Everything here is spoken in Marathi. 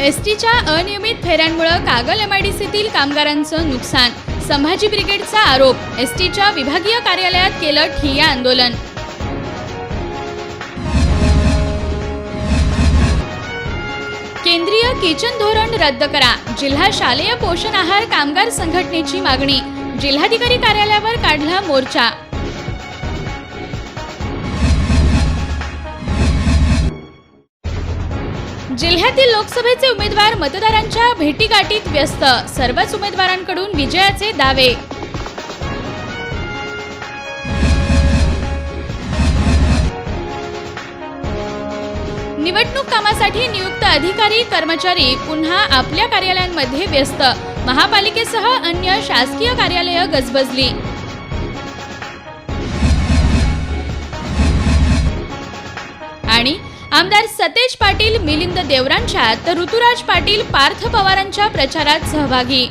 एस टीच्या अनियमित फेऱ्यांमुळे कागल एम आय डी सीतील कामगारांचं नुकसान. संभाजी ब्रिगेडचा आरोप एस टीच्या विभागीय कार्यालयात केलं ठिय्या आंदोलन. केंद्रीय किचन धोरण रद्द करा. जिल्हा शालेय पोषण आहार कामगार संघटनेची मागणी. जिल्हाधिकारी कार्यालयावर काढला मोर्चा. जिल्ह्यातील लोकसभेचे उमेदवार मतदारांच्या भेटीगाठीत व्यस्त. सर्वच उमेदवारांकडून विजयाचे दावे. निवडणूक कामासाठी नियुक्त अधिकारी कर्मचारी पुन्हा आपल्या कार्यालयांमध्ये व्यस्त. महापालिकेसह अन्य शासकीय कार्यालय गजबजली. आणि आमदार सतेज पाटील मिलिंद देवरांच्या तर ऋतुराज पाटील पार्थ पवारांच्या प्रचारात सहभागी